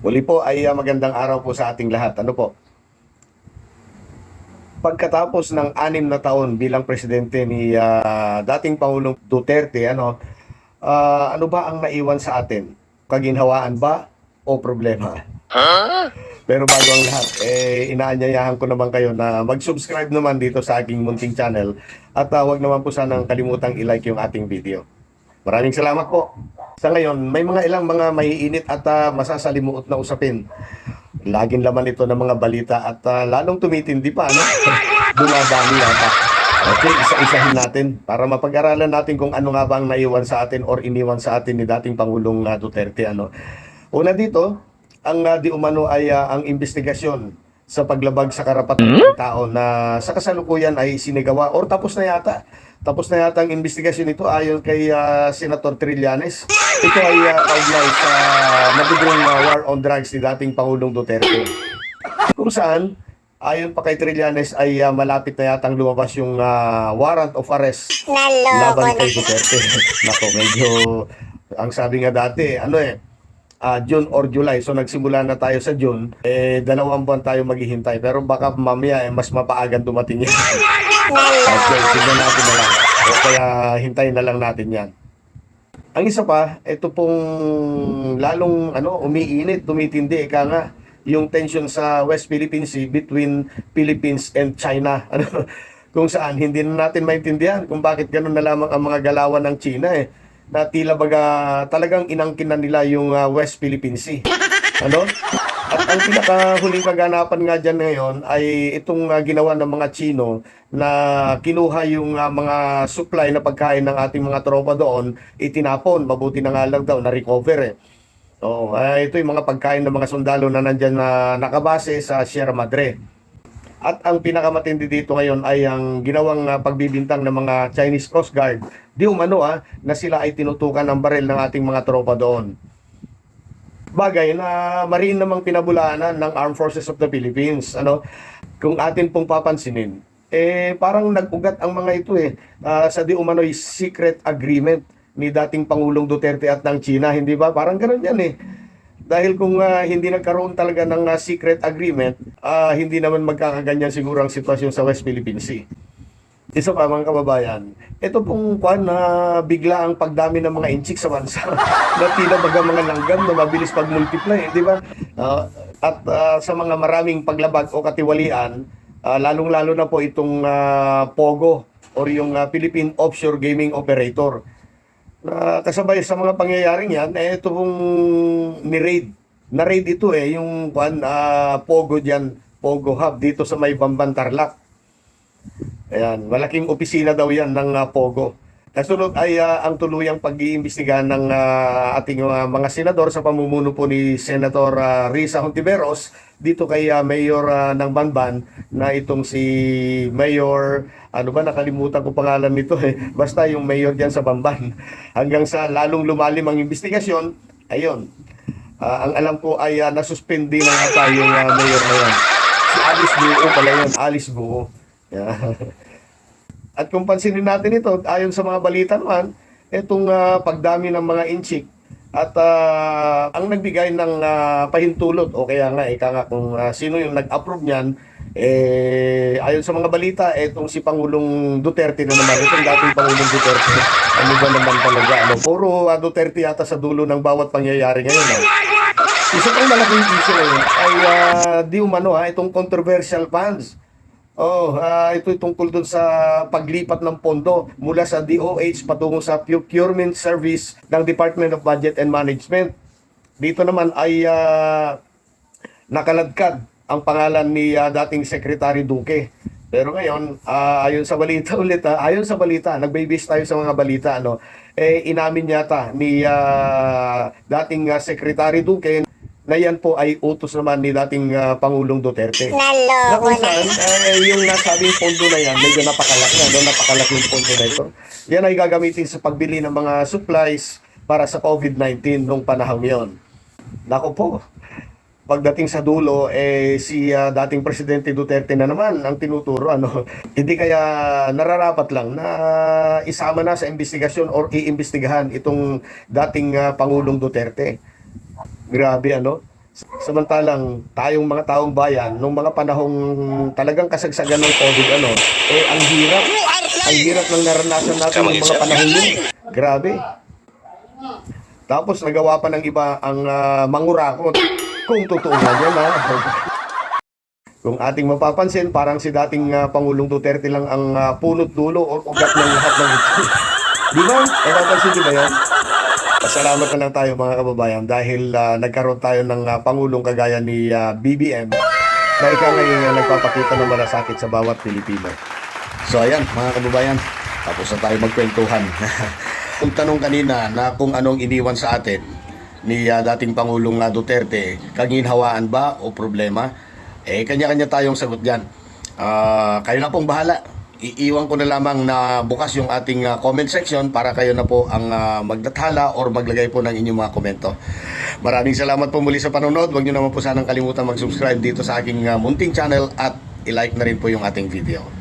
Muli po ay ah, magandang araw po sa ating lahat. Ano po? Pagkatapos ng anim na taon bilang presidente ni ah, dating Pangulong Duterte, ano, ah, ano ba ang naiwan sa atin? Kaginhawaan ba o problema? Pero bago ang lahat, eh, inaanyayahan ko naman kayo na mag-subscribe naman dito sa aking munting channel at ah, wag naman po sanang kalimutang i-like yung ating video. Maraming salamat po. Sa ngayon, may mga ilang mga maiinit at ah, masasalimuot na usapin. Laging laman ito ng mga balita at ah, lalong tumitindi pa, ano? Dumadami yata. Okay, isa-isahin natin para mapag-aralan natin kung ano nga ba ang naiwan sa atin or iniwan sa atin ni dating Pangulong ah, Duterte. Ano. Una dito, ang ah, di umano ay ah, ang investigasyon sa paglabag sa karapatan ng tao na sa kasalukuyan ay sinigawa or tapos na yata. Tapos na yata ang investigasyon nito ayon kay ah, Senator Trillanes. Ito ay uh, kaugnay sa mabigong ah, war on drugs ni dating Pangulong Duterte. Kung saan, ayon pa kay Trillanes ay ah, malapit na yatang lumabas yung ah, warrant of arrest Naloko laban na. kay Duterte. Nako, medyo, ang sabi nga dati, ano eh, ah, June or July. So nagsimula na tayo sa June. Eh, dalawang buwan tayo maghihintay. Pero baka mamaya eh, mas mapaagan dumating yan. okay, tignan natin na lang. O kaya hintayin na lang natin yan. Ang isa pa, ito pong lalong ano, umiinit, tumitindi, ika nga, yung tension sa West Philippine Sea between Philippines and China. Ano, kung saan hindi na natin maintindihan kung bakit ganun na lamang ang mga galawan ng China eh. Na tila baga talagang inangkin na nila yung ah, West Philippine Sea. Ano? At ang pinakahuling kaganapan nga dyan ngayon ay itong ah, ginawa ng mga Chino na kinuha yung ah, mga supply na pagkain ng ating mga tropa doon, itinapon. Mabuti na nga lang daw, na-recover eh. Oo, ah, ito yung mga pagkain ng mga sundalo na nandyan na nakabase sa Sierra Madre. At ang pinakamatindi dito ngayon ay ang ginawang ah, pagbibintang ng mga Chinese Coast Guard. Di umano ah, na sila ay tinutukan ng baril ng ating mga tropa doon. Bagay na marin namang pinabulaanan ng Armed Forces of the Philippines. Ano, kung atin pong papansinin, eh parang nag-ugat ang mga ito eh ah, sa di umano'y secret agreement ni dating Pangulong Duterte at ng China, hindi ba? Parang ganun yan eh. Dahil kung ah, hindi nagkaroon talaga ng ah, secret agreement, ah, hindi naman magkakaganyan siguro ang sitwasyon sa West Philippine Sea. Isa pa mga kababayan, ito pong kwan na bigla ang pagdami ng mga inchik sa bansa. na tila baga mga langgam na mabilis pag-multiply, eh, di ba? Ah, at ah, sa mga maraming paglabag o katiwalian, ah, lalong-lalo na po itong ah, POGO or yung ah, Philippine Offshore Gaming Operator. Na kasabay sa mga pangyayaring yan, eh, ito pong ni-raid. Na-raid ito eh, yung kwan, ah, POGO dyan, POGO Hub dito sa may Bamban Tarlac. Ayan, malaking opisina daw yan ng ah, Pogo. Kasunod ay ah, ang tuluyang pag-iimbestigahan ng ah, ating ah, mga senador sa pamumuno po ni Senator ah, Risa Hontiveros dito kay ah, Mayor ah, ng Banban na itong si Mayor ano ba nakalimutan ko pangalan nito eh basta yung mayor diyan sa Bamban hanggang sa lalong lumalim ang investigasyon ayun. Ah, ang alam ko ay uh, nasuspindi na nga tayo yung ah, mayor na yan si Alice Buo pala yun Alice Buo. Yeah. At kung pansinin natin ito, ayon sa mga balita naman, itong ah, pagdami ng mga inchik at ah, ang nagbigay ng ah, pahintulot o kaya nga ika nga kung ah, sino yung nag-approve niyan eh ayon sa mga balita itong si Pangulong Duterte na naman itong dating Pangulong Duterte ano ba naman talaga ano puro ah, Duterte yata sa dulo ng bawat pangyayari ngayon ah. isa pang malaking issue ngayon ay ah, di umano ha itong controversial funds Oh, ah, ito tungkol dun sa paglipat ng pondo mula sa DOH patungo sa procurement service ng Department of Budget and Management. Dito naman ay ah, nakaladkad ang pangalan ni ah, dating Secretary Duque. Pero ngayon, ah, ayon sa balita ulit, ah, ayon sa balita, nagbe-base tayo sa mga balita, ano, eh, inamin yata ni ah, dating ah, Secretary Duque na yan po ay utos naman ni dating ah, Pangulong Duterte. Na Naloko kung na. saan, eh, yung nasabing pondo na yan, medyo napakalaki na, no? napakalaki yung pondo na ito. Yan ay gagamitin sa pagbili ng mga supplies para sa COVID-19 nung panahon yon. Nako po, pagdating sa dulo, eh, si ah, dating Presidente Duterte na naman ang tinuturo. Ano? Hindi kaya nararapat lang na isama na sa investigasyon or iimbestigahan itong dating ah, Pangulong Duterte. Grabe ano. Samantalang tayong mga taong bayan, nung mga panahong talagang kasagsagan ng COVID, ano, eh ang hirap. Ang hirap ng naranasan natin ng mga panahon yun. Grabe. Tapos nagawa pa ng iba ang uh, mangurakot. Kung totoo nga yan, ha? Kung ating mapapansin, parang si dating ah, Pangulong Duterte lang ang ah, punot dulo o ugat ng lahat ng ito. Di ba? Napapansin niyo ba yan? Pasalamat na lang tayo mga kababayan dahil ah, nagkaroon tayo ng ah, Pangulong kagaya ni ah, BBM na ikaw ngayon ang nagpapakita ng malasakit sa bawat Pilipino. So ayan mga kababayan, tapos na tayo magkwentuhan. Kung tanong kanina na kung anong iniwan sa atin ni ah, dating Pangulong ah, Duterte, kaginhawaan ba o problema? Eh, kanya-kanya tayong sagot dyan. Ah, kayo na pong bahala. Iiwan ko na lamang na bukas yung ating ah, comment section para kayo na po ang ah, magdathala or maglagay po ng inyong mga komento. Maraming salamat po muli sa panonood. Huwag nyo naman po sanang kalimutan mag-subscribe dito sa aking ah, munting channel at i-like na rin po yung ating video.